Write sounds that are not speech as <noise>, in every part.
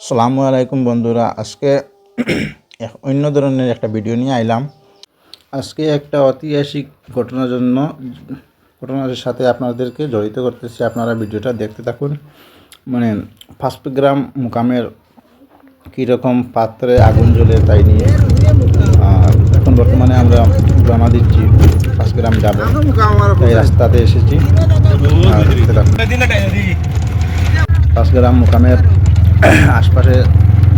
সালামু আলাইকুম বন্ধুরা, আজকে <clears throat> অন্য ধরনের একটা ভিডিও নিয়ে আইলাম। আজকে একটা ঐতিহাসিক ঘটনার জন্য, ঘটনার সাথে আপনাদেরকে জড়িত করতেছি। আপনারা ভিডিওটা দেখতে থাকুন। মানে ফার্স্ট গ্রাম মুকামের কীরকম পাত্রে আগুন জ্বলে তাই নিয়ে। এখন বর্তমানে আমরা রওনা দিচ্ছি ফার্স্ট গ্রাম যাব। এই রাস্তাতে এসেছি। আর দেখতে থাকুন। পাঁচ গ্রাম মোকামের <coughs> আশপাশে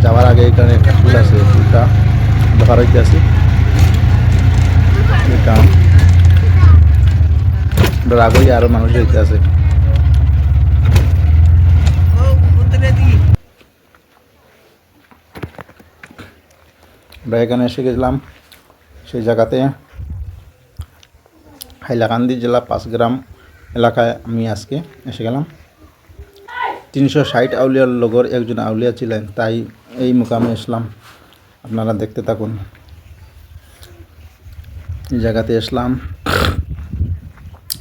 যাওয়ার আগে এখানে একটা ফুল আছে ফুলটা দেখার হইতে আছে এটা ওটার আগেই আরও মানুষ হইতে আছে। আমরা এখানে এসে গেছিলাম সেই জায়গাতে। হাইলাকান্দি জেলা পাঁচগ্রাম এলাকায় আমি আজকে এসে গেলাম। তিনশো ষাট আউলিয়ার লগর একজন আউলিয়া ছিলেন, তাই এই মুকামে আসলাম আপনারা দেখতে থাকুন। জায়গাতে আসলাম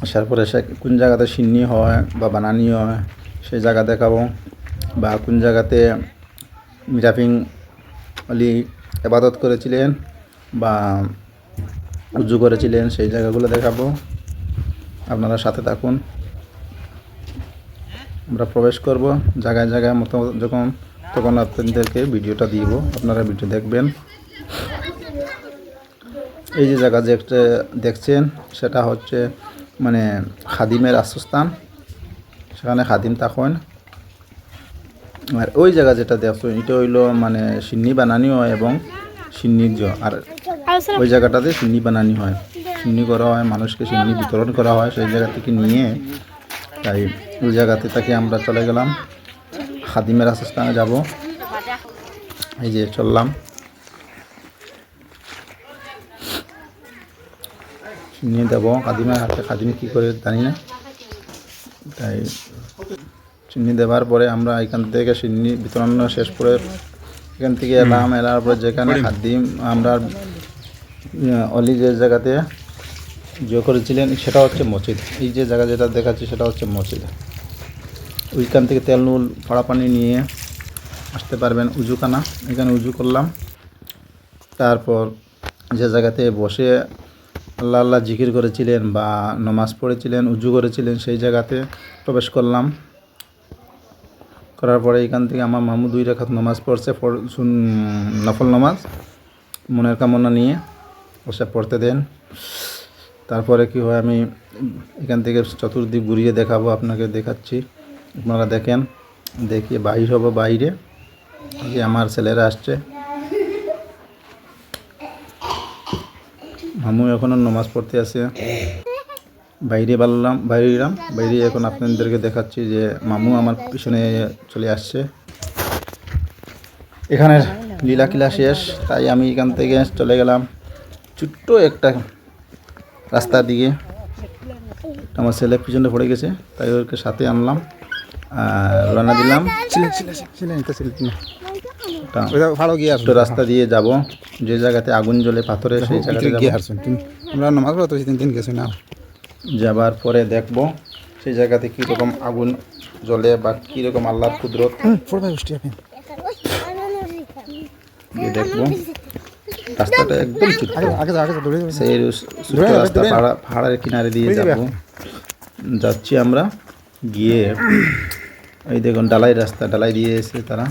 আসার পরে সে কোন জায়গাতে সিন্নি হয় বা বানানি হয়, সেই জায়গা দেখাবো। বা কোন জায়গাতে মিরাফিং আলী এবাদত করেছিলেন বা উজু করেছিলেন, সেই জায়গাগুলো দেখাবো। আপনারা সাথে থাকুন। আমরা প্রবেশ করব, জায়গায় জায়গায় মতো যখন তখন আপনাদেরকে ভিডিওটা দিব, আপনারা ভিডিও দেখবেন। এই যে জায়গা দেখছেন, সেটা হচ্ছে মানে খাদিমের আশ্রস্থান সেখানে খাদিম থাকেন আর ওই জায়গা যেটা দেখছ, এটা হইল মানে সিন্নি বানানি হয় এবং সিন্নির আর ওই জায়গাটাতে সিন্নি বানানি হয়। সিন্নি করা হয়, মানুষকে সিন্নি বিতরণ করা হয়, সেই জায়গা থেকে নিয়ে তাই ওই জায়গাতে তাকে আমরা চলে গেলাম। খাদিমের আশ্রস্থানে যাব। এই যে চললাম। নিয়ে দেবো খাদিমের হাতে খাদিম কী করে জানি না। তাই চিনি দেওয়ার পরে আমরা এখান থেকে সিন্নি বিতরণ শেষ করে এখান থেকে এলাম। এলার পরে যেখানে খাদিম আমরা অলি যে জায়গাতে যে করেছিলেন সেটা হচ্ছে মসজিদ। এই যে জায়গা যেটা দেখাচ্ছি সেটা হচ্ছে মসজিদ। ওইখান থেকে তেল নুল ফড়া পানি নিয়ে আসতে পারবেন উজুখানা। এখানে উজু করলাম। তারপর যে জায়গাতে বসে আল্লাহ আল্লাহ জিকির করেছিলেন বা নমাজ পড়েছিলেন, উজু করেছিলেন, সেই জায়গাতে প্রবেশ করলাম। করার পরে এখান থেকে আমার মামু দুই রেখাত নমাজ পড়ছে নফল নমাজ, মনের কামনা নিয়ে বসে পড়তে দেন। তারপরে কি হয়, আমি এখান থেকে চতুর্দিক ঘুরিয়ে দেখাবো, আপনাকে দেখাচ্ছি। আপনারা দেখেন, দেখি বাহির হব বাইরে। যে আমার ছেলেরা আসছে। মামু এখনও নমাজ পড়তে আছে। বাইরে বাড়লাম, বাইরে এলাম। বাইরে এখন আপনাদেরকে দেখাচ্ছি যে মামু আমার পিছনে চলে আসছে। এখানে লীলা কিলা শেষ, তাই আমি এখান থেকে চলে গেলাম ছোট্ট একটা রাস্তার দিকে। আমার ছেলে পিছনে পড়ে গেছে, তাই ওকে সাথে আনলাম। আর রান্না দিলাম। তা ভালো গিয়ে ছোট্ট রাস্তা দিয়ে যাব। যে জায়গাতে আগুন জ্বলে পাথরে সেই জায়গাতে যাবার পরে দেখব সেই জায়গাতে কীরকম আগুন জ্বলে বা কীরকম আল্লাহর কুদরত। দেখব। রাস্তাটা একদম সেই রাস্তা পাহাড়ের কিনারে দিয়ে যাব। যাচ্ছি আমরা গিয়ে এই দেখুন ডালাই রাস্তা ডালাই দিয়ে এসে তারা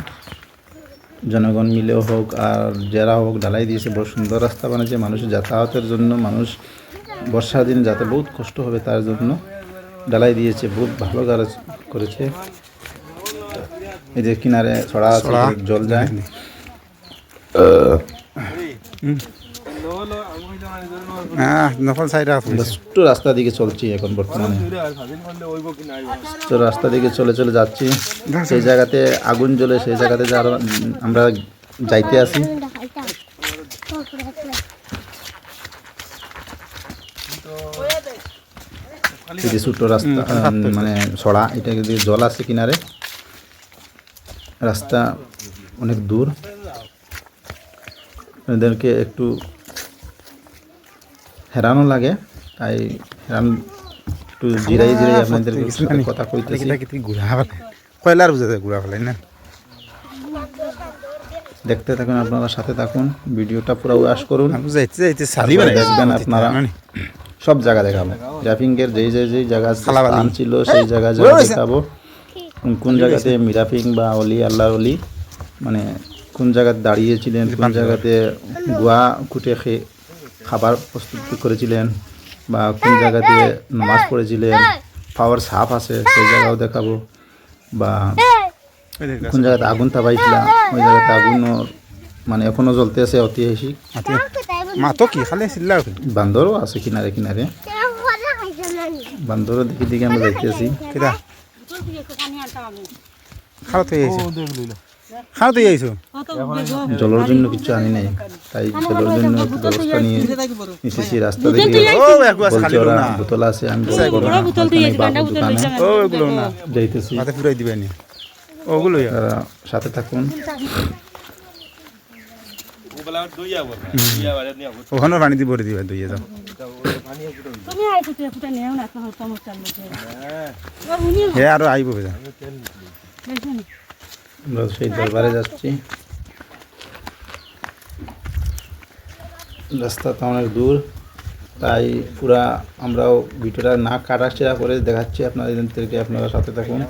জনগণ মিলেও হোক আর যারা হোক ডালাই দিয়েছে বড় সুন্দর রাস্তা বানিয়েছে। মানুষের যাতায়াতের জন্য মানুষ বর্ষার দিন যাতে বহুত কষ্ট হবে তার জন্য ডালাই দিয়েছে বহুত ভালো কাজ করেছে। এই যে কিনারে ছড়া। জল যায়। হ্যাঁ নফল সাইডে ছোট্ট রাস্তা দিকে চলছি এখন বর্তমানে। তো রাস্তা দিকে চলে চলে যাচ্ছি। সেই জায়গাতে আগুন জ্বলে সেই জায়গাতে যারা আমরা যাইতে আছি এই যে ছোট্ট রাস্তা মানে সড়া এটা যদি জল আছে কিনারে রাস্তা অনেক দূর। এদেরকে একটু হেরানো লাগে তাই হেরান একটু জিরাই জিরাই আপনাদের সাথে কথা কইতেছি। কয়লার বুঝে যায় ঘুরা ফেলে না? দেখতে থাকুন আপনারা সাথে থাকুন ভিডিওটা পুরো ওয়াশ করুন। যাইতে যাইতে সালি দেখবেন আপনারা সব জায়গা দেখাবো। জাফিংয়ের যেই যেই যেই জায়গা। স্থান ছিল সেই জায়গা জায়গা দেখাবো। কোন কোন জায়গাতে মিরাফিং বা অলি আল্লাহর অলি মানে কোন জায়গাতে দাঁড়িয়েছিলেন কোন জায়গাতে গোয়া কুটে খেয়ে খাবার প্রস্তুত করেছিলেন বা কোন জায়গাতে নামাজ পড়েছিলেন পাওয়ার সাপ আছে সেই জায়গাও দেখাবো বা কোন জায়গাতে আগুন তাপাইছিলাম ওই জায়গাতে আগুন মানে এখনও জ্বলতে আছে ঐতিহাসিক। মা তো কি খালি বান্দরও আছে কিনারে কিনারে বান্দরও দেখি দিকে আমরা যাইতেছি। কেটা খাওয়া তো খাওয়া আইছো? জলের জন্য কিছু আনি নাই। তাই জলের জন্য একটু ব্যবস্থা নিয়ে নিতেছি রাস্তা দেখে বলছে ওরা বোতল আছে আমি বলব না, ওখানে দোকানে ও এগুলো না যাইতেছি। মাথা ফুরাই দিবে নি। ওগুলো সাথে থাকুন। ওখানে পানি দিয়ে ভরে দিবে দুইয়ে যাও তুমি আইছো তুই ফুটা নিও না তোমার সমস্যা লোকে ও উনি হে আরও আইব বেজা আমরা সেই দরবারে যাচ্ছি। রাস্তা তো অনেক দূর তাই পুরা আমরাও ভিডিওটা না কাটাছেড়া করে দেখাচ্ছি আপনাদেরকে আপনারা সাথে থাকুন।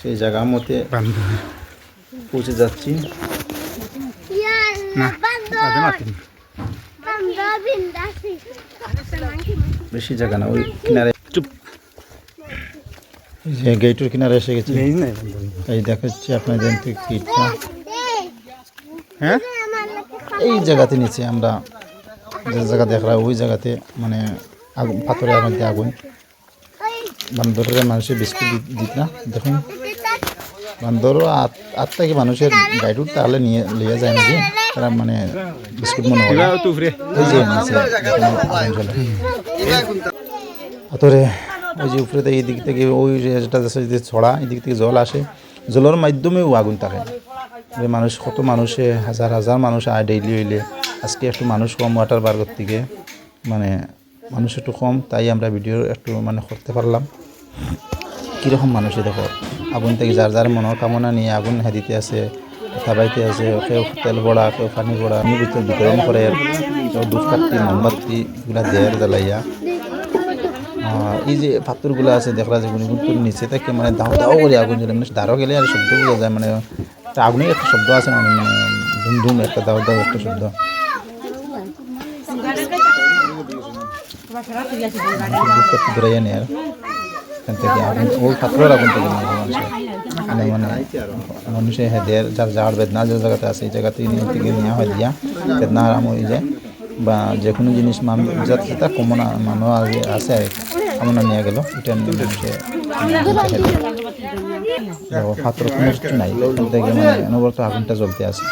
সেই জায়গা মতে পৌঁছে যাচ্ছি। না বেশি জায়গা না ওই কিনারে। চুপ। যে গেটের কিনারে এসে গেছি। এই দেখাচ্ছি আপনাদের গেটটা হ্যাঁ? এই জায়গাতে নিচে আমরা যে জায়গা দেখলাম ওই জায়গাতে মানে আগুন পাথরের মধ্যে আগুন। বান্দরের মানুষের বিস্কুট দিত না দেখুন। বান্দরও থেকে মানুষের গাইড তাহলে নিয়ে নিয়ে যায় নাকি? তারা মানে বিস্কুট মনে হয় পাথরে ওই যে উপরে এই দিক থেকে ওই যেটা যে ছড়া, এদিক থেকে জল আসে। জলের মাধ্যমেও আগুন থাকে। মানুষ, কত মানুষে, হাজার হাজার মানুষ আয় ডেইলি হইলে। আজকে একটু মানুষ কম ওয়াটার বার্গর থেকে। মানে মানুষ একটু কম, তাই আমরা ভিডিও একটু মানে করতে পারলাম। কীরকম মানুষে দেখো? আগুন থেকে যার যার মনের কামনা নিয়ে আগুন হেদিতে আছে খাবাইতে আছে। কেউ তেল বড়া, কেউ পানি বড়া বিতরণ করে কেউ ধূপকাঠি মোমবাতি, এগুলা দেয় জ্বালাইয়া। এই যে পাথরগুলো আছে, দেখলা যে গুণগুণ নিচে থেকে মানে দাও দাও করে আগুন জ্বলে মানে দাঁড়ো গেলে আর শব্দ বোঝা যায় মানে আগুনের একটা শব্দ আছে মানে মানে ধুম ধুম একটা, দাও দাও একটা শব্দ। ধরাইয়া আগুন পাথরের আগুন মানে মানে হেদের যার বেদনা আছে, এই জায়গাতে হয় দিয়া আরাম হয়ে যায়। বা যে কোনো জিনিস মান মানুষ আছে আর কি, কামনা নিয়ে গেল এটা পাত্র কোনো কিছু নাই। থেকে মানে অনবরত আগুনটা জ্বলতে আছে।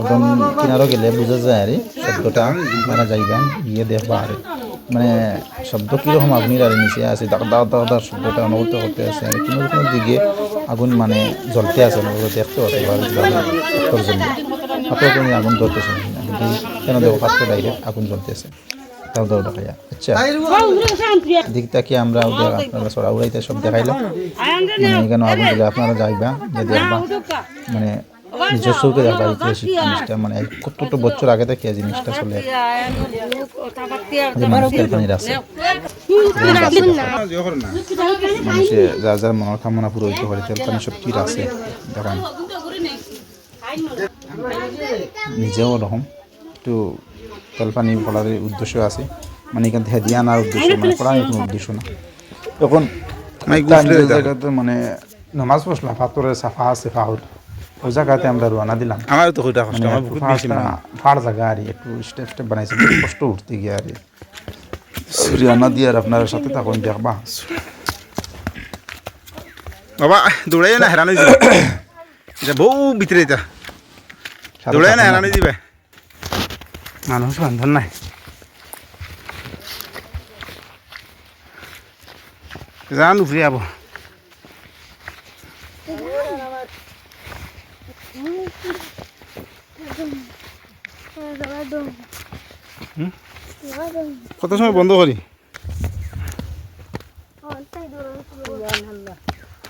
এবং কিনারও গেলে বোঝা যায় আর শব্দটা মারা যাইবেন গিয়ে দেখবা আর। মানে শব্দ কীরকম আগুনের আর নিচে আছে দাগ দাগ দাগ দাগ শব্দটা অনুভূত করতে আছে। আর কোনো কোনো দিকে আগুন মানে জ্বলতে আছে অনুভূত দেখতে হতে পারে জন্য কোনো আগুন ধরতেছে কেন দেখো পাত্র ডাইরেক্ট আগুন জ্বলতেছে। তাও দাও দেখাইয়া আচ্ছা দিক থেকে আমরা ওদের আপনারা সরা উড়াইতে সব দেখাইলাম মানে এখানে আগুন দিলে আপনারা যাইবা যে দেখবা মানে নিজের চৌকে দেখবা ঐতিহাসিক জিনিসটা মানে কতটা বছর আগে থেকে এই জিনিসটা চলে যে মানুষ তেলপানির আছে। মানুষে যার যার মনের কামনা পুরো হইতে পারে তেলপানি সব ঠিক আছে। দেখেন। নিজেও ওরকম একটু তেলপানি পড়ার উদ্দেশ্য আছে। মানে এখান থেকে দিয়ে আনার উদ্দেশ্য মানে পড়ার কোনো উদ্দেশ্য না। এখন মানে নামাজ পড়লাম পাথরের সাফা আছে ফাহুর। ওই জায়গাতে আমরা রওনা দিলাম। আমার তো কইটা কষ্ট মানে আমার বহুত বেশি ফাড় জায়গা আর একটু স্টেপ স্টেপ বানাইছে কষ্ট উঠতে গিয়ে আর কি। রান্না দিয়ে আর আপনার সাথে থাকুন দেখবা। বাবা দৌড়াই না হেরানো এটা <coughs> বউ ভিতরে এটা দৌড়াই না। হেরানো দিবে মানুষ বান্ধন নাই জান উফরে আবো কত সময় বন্ধ করি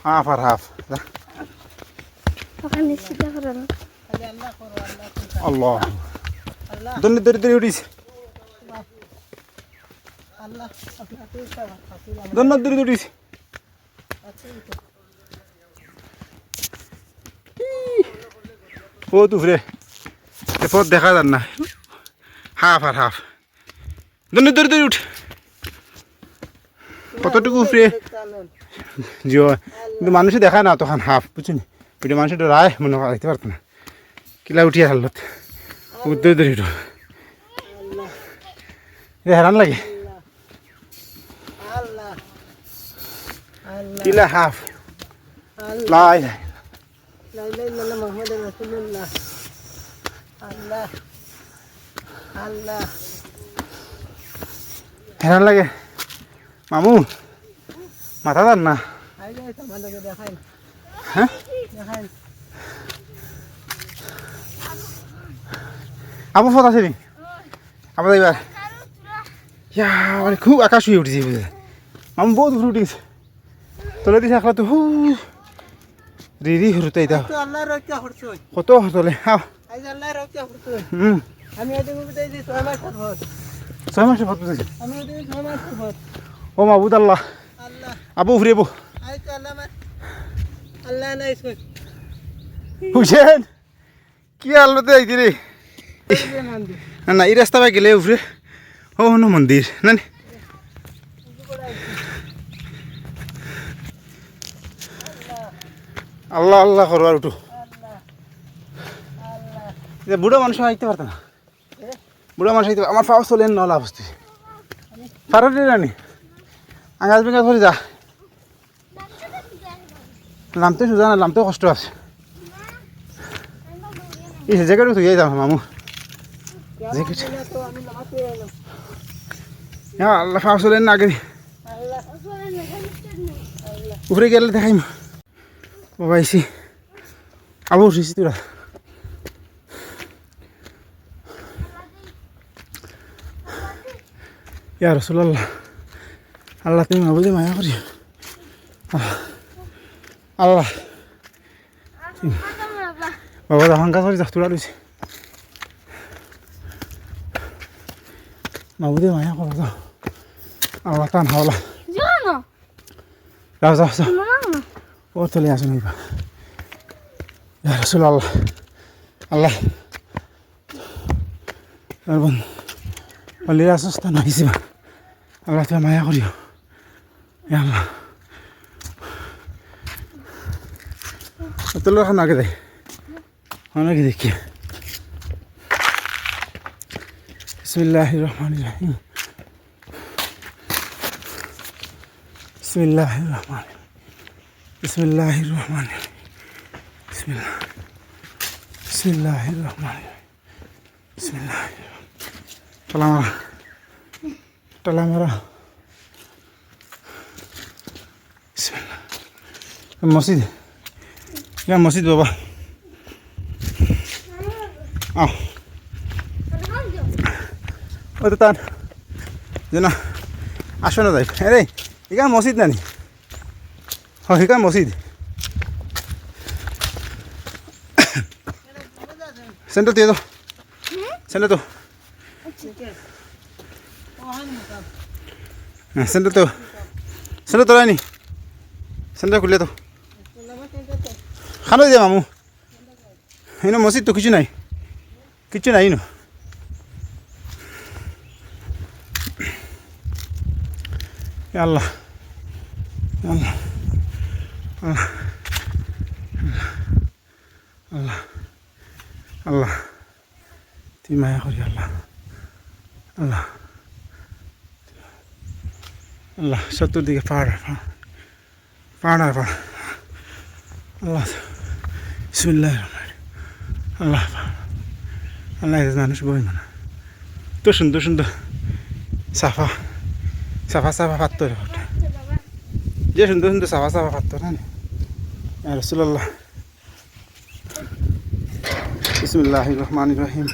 হাফ আর হাফ ওখানে সিধা করেন আল্লাহ দন্নি দরি দরি উঠিস দন্ন দরি উঠিস ও তুফরে এ পথ দেখা যান না। হাফ আর হাফ। দন্নি দরি দরি উঠ। কতটুকু উপরে? জিও কিন্তু মানুষে দেখায় না তখন হাফ, বুঝছেন? এটা মানুষের রায়, মনে করা দেখতে পারতো না। কিলা উঠিয়া হালত এ হেরান লাগে। কিলা হাফ। লাই লাই। হেরান লাগে। মামু মাথা দান না। হ্যাঁ? আবু ফত আছে নি? আবু এবার ইয়া মানে খুব আকাশ হয়ে উঠেছে বুঝে। মামু বহুত উপরে উঠে গেছে তলে দিছে একলা তো হু রিরি হরুতে এটা তো আল্লাহ রক্ষা করছই কত তলে আও আজ আল্লাহ রক্ষা করছই হুম। আমি ছয় মাস পর। ছয় মাসে ফত বুঝেছে ও মাবুদ আল্লাহ। আবু উফরে বো আজ তো আল্লাহ আমার আল্লাহ না এই রাস্তা পাই গেলে উফরে ও ন মন্দির না? আল্লাহ আল্লাহ করো আর উঠো বুড়ো মানুষ আইতে পারতো না বুড়ো মানুষ আইতে আমার পাও চলেন নলা বসতে পারো রে রানি আঙাজ বেঙ্গা ধরে যা নামতে সোজা না নামতেও কষ্ট আছে এই জায়গাটা তুই যাই মামু জ্যাকেট হ্যাঁ আল্লাহ পাও না আগে। উপরে গেলে দেখাইম ও পাইছি আবু উঠিছি তোরা। ইয়া রসুল্লাহ আল্লাহ তুমি মাবুদে মায়া করি আল্লাহ বাবা অহংকার করে যাত্রা রয়েছে। মাবুদে মায়া করো যাও আল্লাহ টান হাওলা জানো যাও যাও যাও না না ও চলে আসুন এইবার ইয়া রসুল আল্লাহ আল্লাহ আর বোন অলির আসস্থান হয়েছে বা আল্লাহ তুমি মায়া করিও ইয়া আল্লাহ তোর এখন আগে দেয় অনেকে দেখি বিসমিল্লাহ রহমান রাহিম। বিসমিল্লাহ রহমান বিসমিল্লাহ। রহমান বিসমিল্লাহ বিসমিল্লাহ রহমান বিসমিল্লাহ টালামারা। টালামারা মসজিদ। ইয়া মসজিদ বাবা। আহ। ওই তো তার যেন আসো না যাই আরে এখানে মসজিদ নানি? হ সেখানে মসজিদ। সেন্টার দিয়ে দাও। সেন্টার তো। হ্যাঁ সেন্টার তো। সেন্টার তো রায়নি। সেন্টার খুলে তো খানো দিয়ে মামু। এনে মসজিদ তো কিছু নাই। কিছু নাই ইনো আল্লাহ আল্লাহ আল্লাহ তুই মায়া করি আল্লাহ আল্লাহ আল্লাহ চতুর্দিকে পাহাড় পাহাড় আর পাহাড়, আল্লাহ বিসমিল্লাহ আল্লাহ আল্লাহ, এদের মানুষ বই মানে তো সুন্দর সুন্দর সাফা। সাফা সাফা পাত্তর যে সুন্দর সুন্দর সাফা সাফা পাত্তর না? রসুল্লাহ বিসমুল্লাহ রহমান রহিম।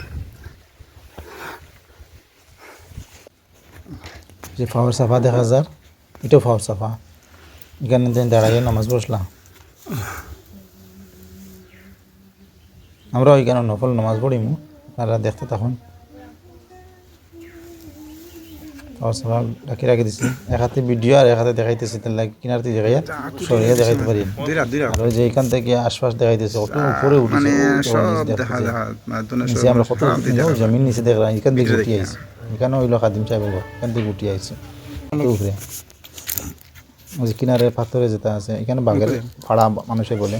যে ফাওয়ার সাফা দেখা যার এটাও ফাওয়ার সাফা। এখানে দিন দাঁড়াইয়ে নামাজ বসলাম। আমরা ওইখানে নফল নামাজ পড়িমু আপনারা দেখতে তখন খাবার রাখি রাখি দিছি। এক হাতে ভিডিও আর এক হাতে দেখাইতেছি তাহলে কিনার দেখাইয়া সরিয়ে দেখাইতে পারি আর যে এখান থেকে আশপাশ দেখাইতেছে উপরে উঠেছে মানে নিচে। দেখা মানে নিচে আমরা কত জমিন নিচে দেখলাম এখান থেকে গুটি আইছে এখানে হইল খাদিম সাহেবের ঘর এখান থেকে গুটি আইছে উপরে ওই কিনারে পাথরে যেটা আছে এখানে বাঘের ফাড়া মানুষে বলে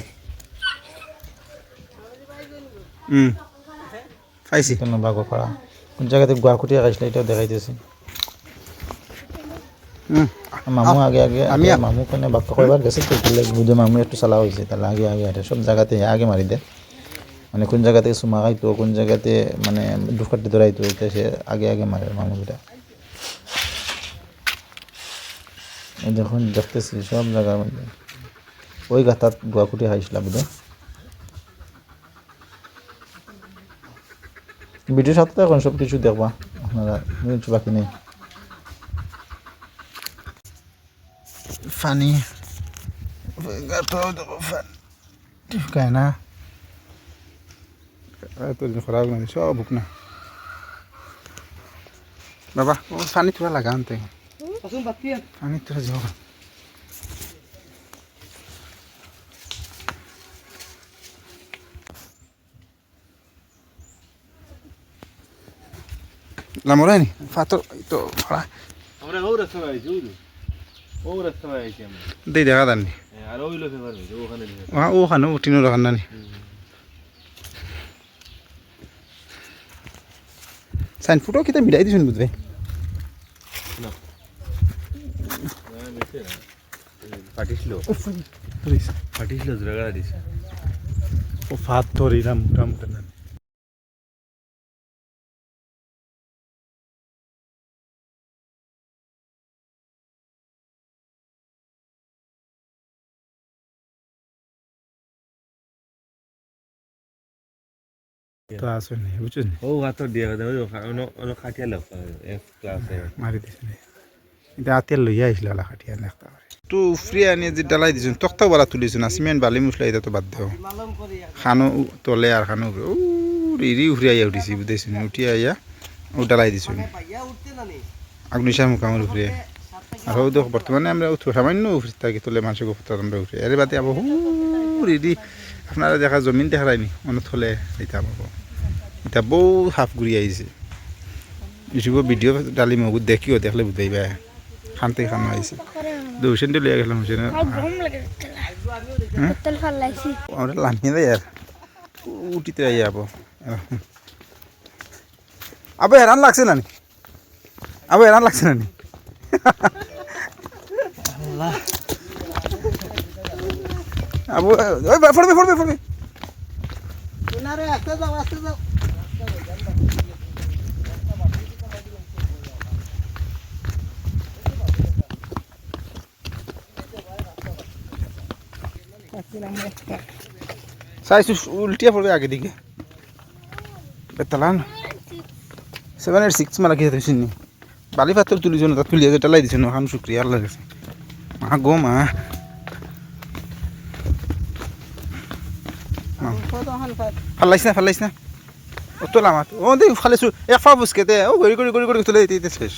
হুম পাইছি। এখানে বাঘ ফাড়া কোন জায়গাতে গুয়াকুটি আকাশটা এটাও দেখাইতেছে। মামু আগে আগে আমি মামু কেন বাক্য কয়বার গেছে তো বলে বুঝে মামু একটু চালা হয়েছে তাহলে আগে আগে আরে সব জায়গাতে আগে মারি দেয় মানে কোন জায়গাতে সুমা খাইতো কোন জায়গাতে মানে দুফাটি ধরাইতো এটা সে আগে আগে মারে মামুটা এই দেখুন দেখতেছি সব জায়গার মধ্যে। ওই গাতাত গুয়াকুটি খাইছিলাম বুঝে। ভিডিওর সাথে এখন সব কিছু দেখবা আপনারা কিছু বাকি নেই। ফান টিপকায় না তোর খরাব মানে সব বুক না বাবা ও পানি তোরা লাগা আনতে আসুন বাকি পানি তোরা যাও লামরানি ফাতর তো ফড়া আমরা ও রাস্তা দেই দেখা দানি আর ওই লোকে পারবে ওখানে নিয়ে ও খানো উঠিনো রাখান নানি সাইন ফুটো কিতা মিলাই দিছুন বুঝবে জোড়া দিছে। ও ফাত ধরিলাম মোটামুটি তো আসুন বুঝছেন ও হাত দিয়ে কথা ওই অন্য অন্য খাটিয়া লোক এক ক্লাসে মারি দিছেন এটা আতিয়ার লইয়া আইছিল আলা খাটিয়া পারে তো ফ্রি আনি যে ডালাই দিছেন তক্তাও বালা তুলিছেন না সিমেন্ট বালি মুসলা এটা তো বাদ দেও খানো তলে আর খানো ও রিরি উফরে আইয়া উঠিছি বুঝতেছেন উঠি আইয়া ও ডালাই দিছেন পাইয়া উঠতে না নি আগ্নিশা মুখামের উপরে আর হো দেখো বর্তমানে আমরা উঠবো সামান্য উপরে থাকি তোলে মানুষের গোপতা আমরা উঠে এর বাদে আবার হু রিডি আপনারা দেখা জমিন দেখা রায়নি মনে থলে এটা পাবো। এটা বউ হাফ ঘুরি আহিছে। ইউটিউবৰ ভিডিঅ' ডালি মগুত দেখিও দেখলে বুজাইবা খানতে খানো আহিছে। দৌচেন দিলে গেলাম হোসেন আমরা লামিয়ে দেয় আর উঠিতে আই আবো। আবো হেরান লাগছে না নি? আবো হেরান লাগছে না নি? আবু ওই বা- ফড়বে ফড়বে ফড়বে ওনারে আস্তে যাও আস্তে যাও চাইছো উল্টিয়া পড়বে আগে দিকে বেতালান সেভেন এইট সিক্স মালা খেয়ে থৈছি নি বালি পাথর তুলিছ না তাত তুলিয়া যে টালাই দিছে না খান শুক্রিয়া আল্লাহ গেছে মা গো মা ফালাইছ না ফালাইছ না। ও তোলা মাত ও দেখ ফালাইছো এক ফা বুঝকে দে ও গড়ি গড়ি গড়ি গড়ি তোলে শেষ।